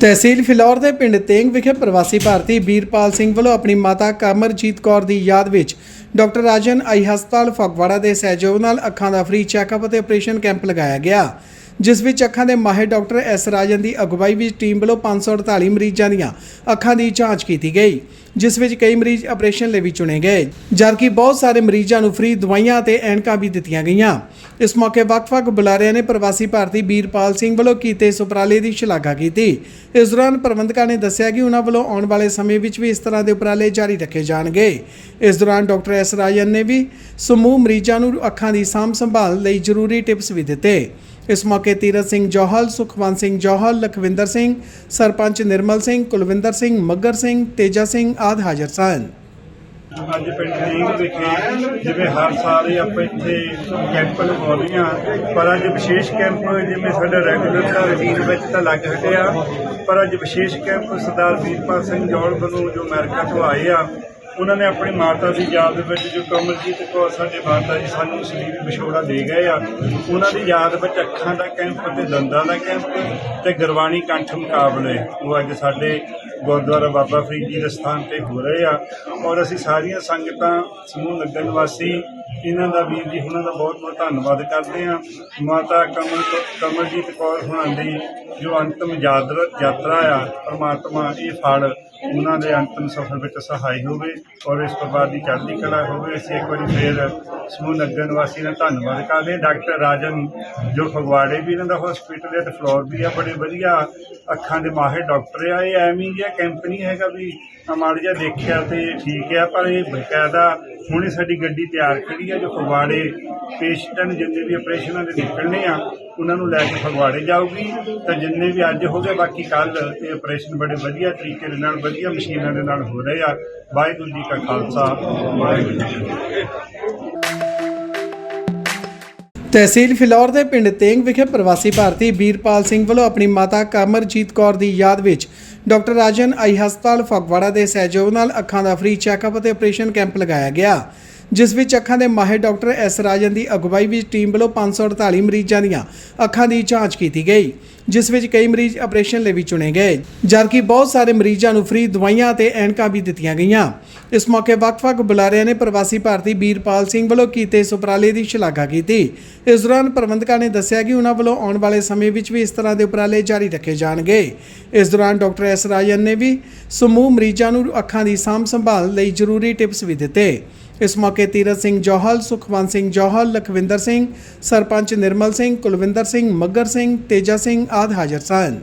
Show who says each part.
Speaker 1: ਤਹਿਸੀਲ ਫਿਲੌਰ ਦੇ ਪਿੰਡ ਤੇਂਗ ਵਿਖੇ ਪ੍ਰਵਾਸੀ ਭਾਰਤੀ ਬੀਰਪਾਲ ਸਿੰਘ ਵੱਲੋਂ ਆਪਣੀ ਮਾਤਾ ਕਮਰਜੀਤ ਕੌਰ ਦੀ ਯਾਦ ਵਿੱਚ ਡਾਕਟਰ ਰਾਜਨ ਆਈ ਹਸਪਤਾਲ ਫਗਵਾੜਾ ਦੇ ਸਹਿਯੋਗ ਨਾਲ ਅੱਖਾਂ ਦਾ ਫ੍ਰੀ ਚੈੱਕਅਪ ਅਤੇ ਆਪਰੇਸ਼ਨ ਕੈਂਪ ਲਗਾਇਆ ਗਿਆ। ਜਿਸ ਵਿੱਚ ਅੱਖਾਂ ਦੇ ਮਾਹਿਰ ਡਾਕਟਰ ਐਸ ਰਾਜਨ ਦੀ ਅਗਵਾਈ ਵਿੱਚ ਟੀਮ ਵੱਲੋਂ 548 ਮਰੀਜ਼ਾਂ ਦੀਆਂ ਅੱਖਾਂ ਦੀ ਜਾਂਚ ਕੀਤੀ ਗਈ, ਜਿਸ ਵਿੱਚ ਕਈ ਮਰੀਜ਼ ਆਪਰੇਸ਼ਨ ਲਈ ਵੀ ਚੁਣੇ ਗਏ, ਜਦਕਿ ਬਹੁਤ ਸਾਰੇ ਮਰੀਜ਼ਾਂ ਨੂੰ ਫ੍ਰੀ ਦਵਾਈਆਂ ਅਤੇ ਐਨਕਾਂ ਵੀ ਦਿੱਤੀਆਂ ਗਈਆਂ। ਇਸ ਮੌਕੇ ਵੱਖ-ਵੱਖ ਬੁਲਾਰਿਆਂ ਨੇ ਪ੍ਰਵਾਸੀ ਭਾਰਤੀ ਵੀਰਪਾਲ ਸਿੰਘ ਵੱਲੋਂ ਕੀਤੇ ਇਸ ਉਪਰਾਲੇ ਦੀ ਸ਼ਲਾਘਾ ਕੀਤੀ। ਇਸ ਦੌਰਾਨ ਪ੍ਰਬੰਧਕਾਂ ਨੇ ਦੱਸਿਆ ਕਿ ਉਹਨਾਂ ਵੱਲੋਂ ਆਉਣ ਵਾਲੇ ਸਮੇਂ ਵਿੱਚ ਵੀ ਇਸ ਤਰ੍ਹਾਂ ਦੇ ਉਪਰਾਲੇ ਜਾਰੀ ਰੱਖੇ ਜਾਣਗੇ। ਇਸ ਦੌਰਾਨ ਡਾਕਟਰ ਐਸ ਰਾਜਨ ਨੇ ਵੀ ਸਮੂਹ ਮਰੀਜ਼ਾਂ ਨੂੰ ਅੱਖਾਂ ਦੀ ਸਾਂਭ ਸੰਭਾਲ ਲਈ ਜ਼ਰੂਰੀ ਟਿਪਸ ਵੀ ਦਿੱਤੇ। ਇਸ ਮੌਕੇ ਤੀਰਤ ਸਿੰਘ ਜੋਹਲ, ਸੁਖਵੰਤ ਸਿੰਘ ਜੋਹਲ, ਲਖਵਿੰਦਰ ਸਿੰਘ, ਸਰਪੰਚ ਨਿਰਮਲ ਸਿੰਘ, ਕੁਲਵਿੰਦਰ ਸਿੰਘ ਮੱਗਰ ਸਿੰਘ, ਤੇਜਾ ਸਿੰਘ ਆਦਿ ਹਾਜ਼ਰ ਸਨ।
Speaker 2: ਅੱਜ ਪਿੰਡ ਨੀਂਗ ਵਿਖੇ ਜਿਵੇਂ ਹਰ ਸਾਲ ਹੀ ਆਪਾਂ ਇੱਥੇ ਕੈਂਪ ਲਗਾਉਂਦੇ ਹਾਂ, ਪਰ ਅੱਜ ਵਿਸ਼ੇਸ਼ ਕੈਂਪ ਜਿਵੇਂ ਸਾਡਾ ਰੈਗੂਲਰ ਦਾ ਰੁਟੀਨ ਵਿੱਚ ਤਾਂ ਲੱਗ ਹਟਿਆ, ਪਰ ਅੱਜ ਵਿਸ਼ੇਸ਼ ਕੈਂਪ ਸਰਦਾਰ ਵੀਰਪਾਲ ਸਿੰਘ ਜੌਲ ਵੱਲੋਂ ਜੋ ਅਮਰੀਕਾ ਤੋਂ ਆਏ ਆ ਉਹਨਾਂ ਨੇ ਆਪਣੀ ਮਾਤਾ ਦੀ ਯਾਦ ਵਿੱਚ ਜੋ ਕਮਲਜੀਤ ਕੌਰ ਸਾਡੇ ਮਾਤਾ ਜੀ ਸਾਨੂੰ ਸਰੀਰ ਵਿਛੋੜਾ ਦੇ ਗਏ ਆ, ਉਹਨਾਂ ਦੀ ਯਾਦ ਵਿੱਚ ਅੱਖਾਂ ਦਾ ਕੈਂਪ ਤੇ ਦੰਦਾਂ ਦਾ ਕੈਂਪ ਤੇ ਗੁਰਬਾਣੀ ਕੰਠ ਮੁਕਾਬਲੇ, ਉਹ ਅੱਜ ਸਾਡੇ ਗੁਰਦੁਆਰਾ ਬਾਬਾ ਫਰੀਦ ਜੀ ਦੇ ਸਥਾਨ ਤੇ ਹੋ ਰਹੇ ਆ। ਔਰ ਅਸੀਂ ਸਾਰੀਆਂ ਸੰਗਤਾਂ, ਸਮੂਹ ਲੱਗਣ ਨਿਵਾਸੀ ਇਹਨਾਂ ਦਾ ਵੀਰ ਜੀ ਉਹਨਾਂ ਦਾ ਬਹੁਤ ਬਹੁਤ ਧੰਨਵਾਦ ਕਰਦੇ ਆ। ਮਾਤਾ ਕਮਲ ਕਮਲਜੀਤ ਕੌਰ ਹੁਣਾਂ ਦੀ ਜੋ ਅੰਤਮ ਯਾਤਰਾ ਯਾਤਰਾ ਆ, ਪਰਮਾਤਮਾ ਇਹ ਫਲ ਉਹਨਾਂ ਦੇ ਅੰਤਮ ਸਫ਼ਰ ਵਿੱਚ ਸਹਾਈ ਹੋਵੇ ਔਰ ਇਸ ਪਰਿਵਾਰ ਦੀ ਚੜ੍ਹਦੀ ਕਲਾ ਹੋਵੇ, ਅਸੀਂ ਇੱਕ ਵਾਰੀ ਫੇਰ ਸਮੂਹ ਨਗਰ ਨਿਵਾਸੀ ਦਾ ਧੰਨਵਾਦ ਕਰਦੇ ਹਾਂ। ਡਾਕਟਰ ਰਾਜਨ ਜੋ ਫਗਵਾੜੇ ਵੀ ਇਹਨਾਂ ਦਾ ਹਸਪੀਟਲ ਹੈ ਤੇ ਫਲੋਰ ਵੀ ਆ, ਬੜੇ ਵਧੀਆ ਅੱਖਾਂ ਦੇ ਮਾਹਿਰ ਡਾਕਟਰ ਆ ਇਹ ਐਵੇਂ ਜਿਹਾ ਕੈਂਪ ਨਹੀਂ ਹੈਗਾ ਵੀ ਮਾੜਾ ਜਿਹਾ ਦੇਖਿਆ ਤੇ ਠੀਕ ਆ, ਪਰ ਇਹ ਬਕਾਇਦਾ ਹੁਣੇ ਸਾਡੀ ਗੱਡੀ ਤਿਆਰ ਖੜੀ ਆ, ਜੋ ਫਗਵਾੜੇ ਪੇਸ਼ੈਂਟ ਜਿੰਨੇ ਵੀ ਆਪਰੇਸ਼ਨਾਂ ਦੇ ਨਿਕਲਣੇ ਆ ਉਹਨਾਂ ਨੂੰ ਲੈ ਕੇ ਫਗਵਾੜੇ ਜਾਊਗੀ। ਤਾਂ ਜਿੰਨੇ ਵੀ ਅੱਜ ਹੋ ਗਏ, ਬਾਕੀ ਕੱਲ ਇਹ ਆਪਰੇਸ਼ਨ ਬੜੇ ਵਧੀਆ ਤਰੀਕੇ ਦੇ ਨਾਲ, ਵਧੀਆ ਮਸ਼ੀਨਾਂ ਦੇ ਨਾਲ ਹੋ ਰਹੇ ਆ। ਵਾਹਿਗੁਰੂ ਜੀ ਕਾ ਖਾਲਸਾ, ਵਾਹਿਗੁਰੂ ਜੀ
Speaker 1: ਤਹਿਸੀਲ ਫਿਲੌਰ ਦੇ ਪਿੰਡ ਤੇਂਗ ਵਿਖੇ ਪ੍ਰਵਾਸੀ ਭਾਰਤੀ ਬੀਰਪਾਲ ਸਿੰਘ ਵੱਲੋਂ ਆਪਣੀ ਮਾਤਾ ਕਮਰਜੀਤ ਕੌਰ ਦੀ ਯਾਦ ਵਿੱਚ ਡਾਕਟਰ ਰਾਜਨ ਆਈ ਹਸਪਤਾਲ ਫਗਵਾੜਾ ਦੇ ਸਹਿਯੋਗ ਨਾਲ ਅੱਖਾਂ ਦਾ ਫ੍ਰੀ ਚੈੱਕਅਪ ਅਤੇ ਆਪਰੇਸ਼ਨ ਕੈਂਪ ਲਗਾਇਆ ਗਿਆ। ਜਿਸ ਵਿੱਚ ਅੱਖਾਂ ਦੇ ਮਾਹਿਰ ਡਾਕਟਰ ਐਸ ਰਾਜਨ ਦੀ ਅਗਵਾਈ ਵਿੱਚ ਟੀਮ ਵੱਲੋਂ 548 ਮਰੀਜ਼ਾਂ ਦੀਆਂ ਅੱਖਾਂ ਦੀ ਜਾਂਚ ਕੀਤੀ ਗਈ, ਜਿਸ ਵਿੱਚ ਕਈ ਮਰੀਜ਼ ਆਪਰੇਸ਼ਨ ਲਈ ਵੀ ਚੁਣੇ ਗਏ, ਜਦਕਿ ਬਹੁਤ ਸਾਰੇ ਮਰੀਜ਼ਾਂ ਨੂੰ ਫ੍ਰੀ ਦਵਾਈਆਂ ਅਤੇ ਐਨਕਾਂ ਵੀ ਦਿੱਤੀਆਂ ਗਈਆਂ। ਇਸ ਮੌਕੇ ਵੱਖ-ਵੱਖ ਬੁਲਾਰਿਆਂ ਨੇ ਪ੍ਰਵਾਸੀ ਭਾਰਤੀ ਵੀਰਪਾਲ ਸਿੰਘ ਵੱਲੋਂ ਕੀਤੇ ਇਸ ਉਪਰਾਲੇ ਦੀ ਸ਼ਲਾਘਾ ਕੀਤੀ। ਇਸ ਦੌਰਾਨ ਪ੍ਰਬੰਧਕਾਂ ਨੇ ਦੱਸਿਆ ਕਿ ਉਹਨਾਂ ਵੱਲੋਂ ਆਉਣ ਵਾਲੇ ਸਮੇਂ ਵਿੱਚ ਵੀ ਇਸ ਤਰ੍ਹਾਂ ਦੇ ਉਪਰਾਲੇ ਜਾਰੀ ਰੱਖੇ ਜਾਣਗੇ। ਇਸ ਦੌਰਾਨ ਡਾਕਟਰ ਐਸ ਰਾਜਨ ਨੇ ਵੀ ਸਮੂਹ ਮਰੀਜ਼ਾਂ ਨੂੰ ਅੱਖਾਂ ਦੀ ਸਾਂਭ ਸੰਭਾਲ ਲਈ ਜ਼ਰੂਰੀ ਟਿਪਸ ਵੀ ਦਿੱਤੇ। ਇਸ ਮੌਕੇ ਤੀਰਤ ਸਿੰਘ ਜੋਹਲ, ਸੁਖਵੰਤ ਸਿੰਘ ਜੋਹਲ, ਲਖਵਿੰਦਰ ਸਿੰਘ, ਸਰਪੰਚ ਨਿਰਮਲ ਸਿੰਘ, ਕੁਲਵਿੰਦਰ ਸਿੰਘ ਮੱਗਰ ਸਿੰਘ, ਤੇਜਾ ਸਿੰਘ ਆਦਿ ਹਾਜ਼ਰ ਸਨ।